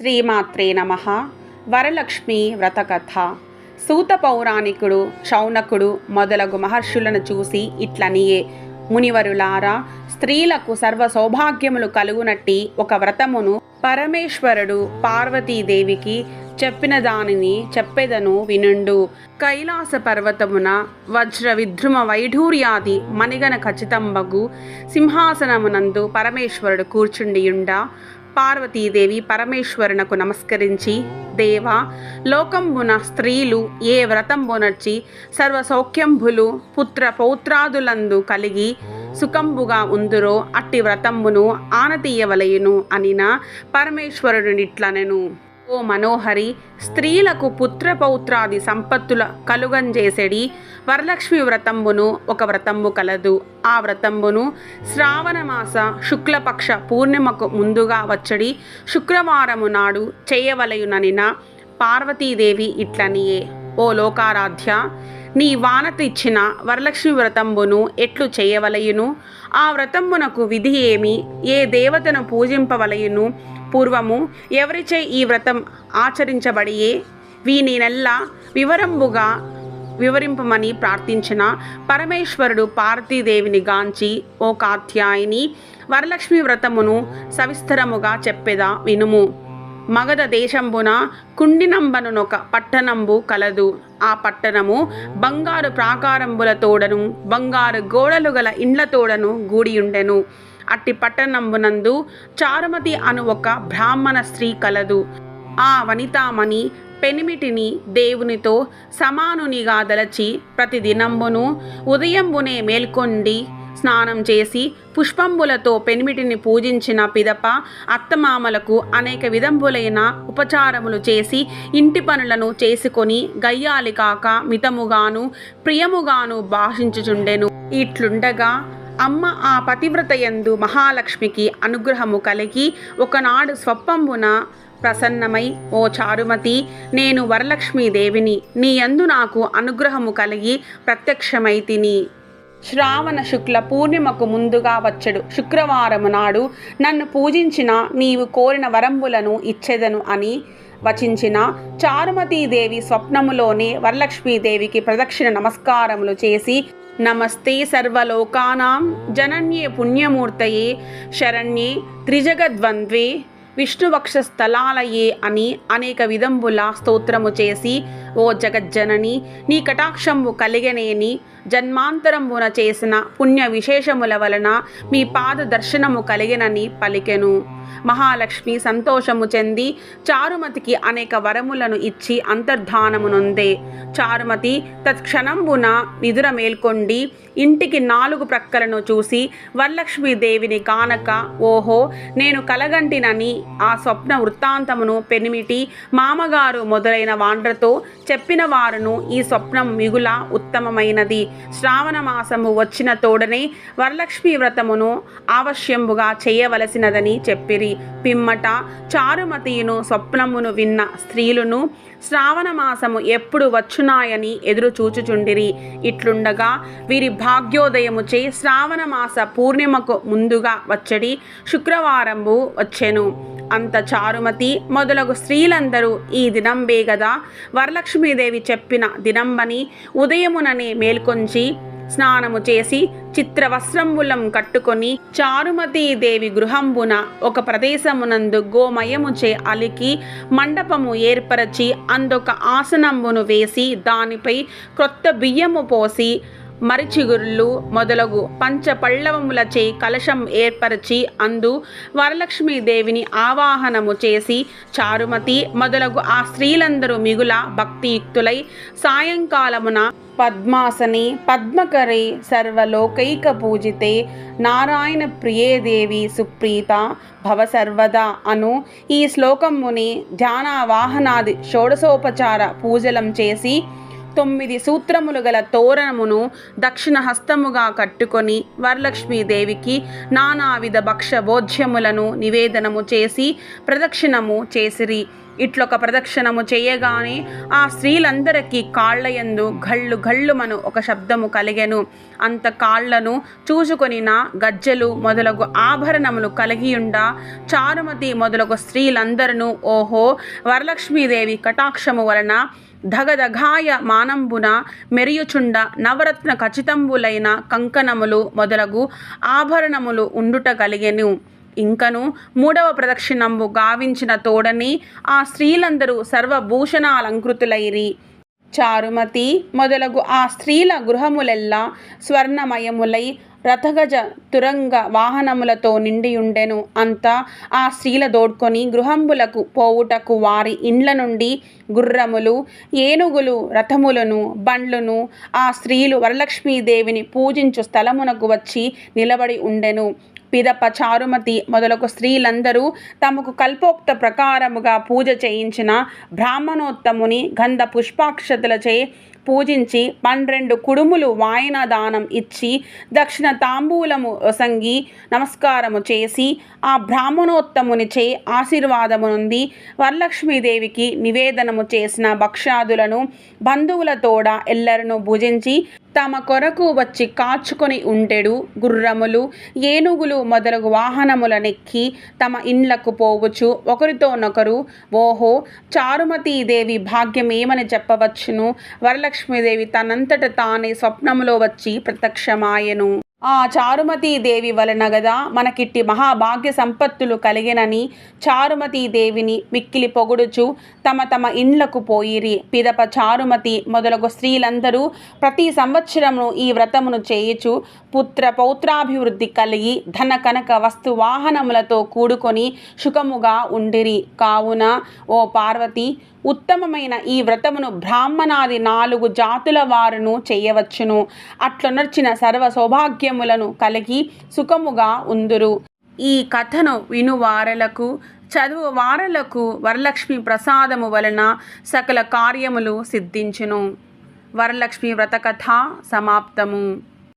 శ్రీమాత్రే నమ. వరలక్ష్మి వ్రతకథ. సూత పౌరాణికుడు శౌనకుడు మొదలగు మహర్షులను చూసి ఇట్లనియే. మునివరులారా స్త్రీలకు సర్వ సౌభాగ్యములు కలుగునట్టి ఒక వ్రతమును పరమేశ్వరుడు పార్వతీదేవికి చెప్పిన దానిని చెప్పెదను వినుండు. కైలాస పర్వతమున వజ్ర విద్రుమ వైఢూర్యాది మణిగన ఖచ్చితంబగు సింహాసనమునందు పరమేశ్వరుడు కూర్చుండియుండా. పార్వతీదేవి పరమేశ్వరునకు నమస్కరించి దేవా లోకంబున స్త్రీలు ఏ వ్రతంబునర్చి సర్వ సౌఖ్యంభులు పుత్ర పౌత్రాదులందు కలిగి సుఖంబుగా ఉందురో అట్టి వ్రతంబును ఆనతీయవలయును అనిన పరమేశ్వరుడినిట్లనెను ఓ మనోహరి స్త్రీలకు పుత్ర పౌత్రాది సంపత్తుల కలుగంజేసెడి వరలక్ష్మి వ్రతంబును ఒక వ్రతంబు కలదు. ఆ వ్రతంబును శ్రావణమాస శుక్లపక్ష పూర్ణిమకు ముందుగా వచ్చడి శుక్రవారము నాడు చేయవలయుననిన పార్వతీదేవి ఇట్లనియే ఓ లోకారాధ్య నీ వానత ఇచ్చిన వరలక్ష్మి వ్రతంబును ఎట్లు చేయవలయును? ఆ వ్రతంబునకు విధి ఏమి? ఏ దేవతను పూజింపవలయును? పూర్వము ఎవరిచే ఈ వ్రతం ఆచరించబడియే? వీని నెల వివరంబుగా వివరింపమని ప్రార్థించిన పరమేశ్వరుడు పార్వతీదేవిని గాంచి ఓ కాత్యాయిని వరలక్ష్మి వ్రతమును సవిస్తరముగా చెప్పెదా వినుము. మగధ దేశంబున కుండినంబనునొక పట్టణంబు కలదు. ఆ పట్టణము బంగారు ప్రాకారంబులతోడను బంగారు గోడలు గల ఇండ్లతోడను గూడియుండెను. అట్టి పట్టణంబునందు చారుమతి అను ఒక బ్రాహ్మణ స్త్రీ కలదు. ఆ వనితామణి పెనిమిటిని దేవునితో సమానునిగా దలచి ప్రతిదినంబును ఉదయంబునే మేల్కొండి స్నానం చేసి పుష్పంబులతో పెనిమిటిని పూజించిన పిదప అత్తమామలకు అనేక విధంబులైన ఉపచారములు చేసి ఇంటి పనులను చేసుకొని గయ్యాలి కాక మితముగాను ప్రియముగాను భాషించుచుండెను. ఇట్లుండగా అమ్మ ఆ పతివ్రతయందు మహాలక్ష్మికి అనుగ్రహము కలిగి ఒకనాడు స్వప్పంబున ప్రసన్నమై ఓ చారుమతి నేను వరలక్ష్మీదేవిని నీ యందు నాకు అనుగ్రహము కలిగి ప్రత్యక్షమై తిని. శ్రావణ శుక్ల పూర్ణిమకు ముందుగా వచ్చడు. శుక్రవారము నాడు నన్ను పూజించిన నీవు కోరిన వరంబులను ఇచ్చెదను అని వచించిన చారుమతీదేవి స్వప్నములోనే వరలక్ష్మీదేవికి ప్రదక్షిణ నమస్కారములు చేసి నమస్తే సర్వలోకానాం జనన్యే పుణ్యమూర్తయే శరణ్యే త్రిజగద్వంద్వే విష్ణువక్ష స్థలాలయే అని అనేక విధంబుల స్తోత్రము చేసి ఓ జగజ్జనని నీ కటాక్షము కలిగనేని జన్మాంతరమున చేసిన పుణ్య విశేషముల వలన మీ పాద దర్శనము కలిగినని పలికెను. మహాలక్ష్మి సంతోషము చెంది చారుమతికి అనేక వరములను ఇచ్చి అంతర్ధానమునుందే చారుమతి తత్క్షణంబున నిదుర మేల్కొండి ఇంటికి నాలుగు ప్రక్కలను చూసి వరలక్ష్మీదేవిని కానక ఓహో నేను కలగంటినని ఆ స్వప్న వృత్తాంతమును పెనిమిటి మామగారు మొదలైన వాండ్రతో చెప్పిన వారును ఈ స్వప్నం మిగుల ఉత్తమమైనది. శ్రావణ మాసము వచ్చిన తోడనే వరలక్ష్మి వ్రతమును ఆవశ్యంబుగా చేయవలసినదని చెప్పిరి. పిమ్మట చారుమతియును స్వప్నమును విన్న స్త్రీలును శ్రావణ మాసము ఎప్పుడు వచ్చునాయని ఎదురు చూచుచుండిరి. ఇట్లుండగా వీరి భాగ్యోదయముచే శ్రావణ మాస పూర్ణిమకు ముందుగా వచ్చడి శుక్రవారంబు వచ్చెను. అంత చారుమతి మొదలగు స్త్రీలందరూ ఈ దినంబే గదా వరలక్ష్మీదేవి చెప్పిన దినంబని ఉదయముననే ధరించి స్నానము చేసి చిత్ర వస్త్రంబులం కట్టుకొని చారుమతీదేవి గృహంబున ఒక ప్రదేశమునందు గోమయముచే అలికి మండపము ఏర్పరచి అందొక ఆసనంబును వేసి దానిపై క్రొత్త బియ్యము పోసి మరిచిగుర్లు మొదలగు పంచపళ్ళవములచే కలశం ఏర్పరిచి అందు వరలక్ష్మీదేవిని ఆవాహనము చేసి చారుమతి మొదలగు ఆ స్త్రీలందరూ మిగుల భక్తియుక్తులై సాయంకాలమున పద్మాసని పద్మకరే సర్వలోకైక పూజితే నారాయణ ప్రియేదేవి సుప్రీత భవ సర్వదా అను ఈ శ్లోకముని ధ్యానావాహనాది షోడశోపచార పూజలం చేసి తొమ్మిది సూత్రములు గల తోరణమును దక్షిణ హస్తముగా కట్టుకొని వరలక్ష్మీదేవికి నానావిధ భక్ష భోజ్యములను నివేదనము చేసి ప్రదక్షిణము చేసిరి. ఇట్లొక ప్రదక్షిణము చేయగానే ఆ స్త్రీలందరికీ కాళ్ళయందు గళ్ళు గళ్ళుమను ఒక శబ్దము కలిగెను. అంత కాళ్ళను చూసుకొనిన గజ్జెలు మొదలగు ఆభరణములు కలిగియుండ చారుమతి మొదలగు స్త్రీలందరూ ఓహో వరలక్ష్మీదేవి కటాక్షము వలన ధగధగాయ మానంబున మెరియుచుండ నవరత్న ఖచ్చితంబులైన కంకణములు మొదలగు ఆభరణములు ఉండుట కలిగెను. ఇంకను మూడవ ప్రదక్షిణంబు గావించిన తోడని ఆ స్త్రీలందరూ సర్వభూషణాలంకృతులైరి. చారుమతి మొదలగు ఆ స్త్రీల గృహములెల్లా స్వర్ణమయములై రథగజ తురంగ వాహనములతో నిండియుండెను. అంతా ఆ స్త్రీల దోడ్కొని గృహంబులకు పోవుటకు వారి ఇండ్ల నుండి గుర్రములు ఏనుగులు రథములను బండ్లను ఆ స్త్రీలు వరలక్ష్మీదేవిని పూజించు స్థలమునకు వచ్చి నిలబడి ఉండెను. పిదప చారుమతి మొదలగు స్త్రీలందరూ తమకు కల్పోక్త ప్రకారముగా పూజ చేయించిన బ్రాహ్మణోత్తముని గంధ పుష్పాక్షతలచే పూజించి పన్నెండు కుడుములు వాయన దానం ఇచ్చి దక్షిణ తాంబూలము సంగి నమస్కారము చేసి ఆ బ్రాహ్మణోత్తమునిచే ఆశీర్వాదమునుంది వరలక్ష్మీదేవికి నివేదనము చేసిన భక్ష్యాదులను బంధువులతోడ ఎల్లరను భుజించి తమ కొరకు వచ్చి కాచుకొని ఉండెడు గుర్రములు ఏనుగులు మొదలగు వాహనములనెక్కి తమ ఇండ్లకు పోవచ్చు ఒకరితోనొకరు ఓహో చారుమతీదేవి భాగ్యమేమని చెప్పవచ్చును? వరలక్ష్మి వరలక్ష్మీదేవి తనంతట తానే స్వప్నములో వచ్చి ప్రత్యక్షమాయెను. ఆ చారుమతీదేవి వలన గదా మనకిట్టి మహాభాగ్య సంపత్తులు కలిగినని చారుమతీదేవిని మిక్కిలి పొగుడుచు తమ తమ ఇండ్లకు పోయిరి. పిదప చారుమతి మొదలగు స్త్రీలందరూ ప్రతి సంవత్సరమును ఈ వ్రతమును చేయుచు పుత్ర పౌత్రాభివృద్ధి కలిగి ధన కనక వస్తు వాహనములతో కూడుకొని సుఖముగా ఉండిరి. కావున ఓ పార్వతి ఉత్తమమైన ఈ వ్రతమును బ్రాహ్మణాది నాలుగు జాతుల వారును చేయవచ్చును. అట్లొనర్చిన సర్వ సౌభాగ్యం సౌభాగ్యములను కలిగి సుఖముగా ఉందురు. ఈ కథను వినువారలకు చదువు వారలకు వరలక్ష్మి ప్రసాదము వలన సకల కార్యములు సిద్ధించును. వరలక్ష్మి వ్రత కథ సమాప్తము.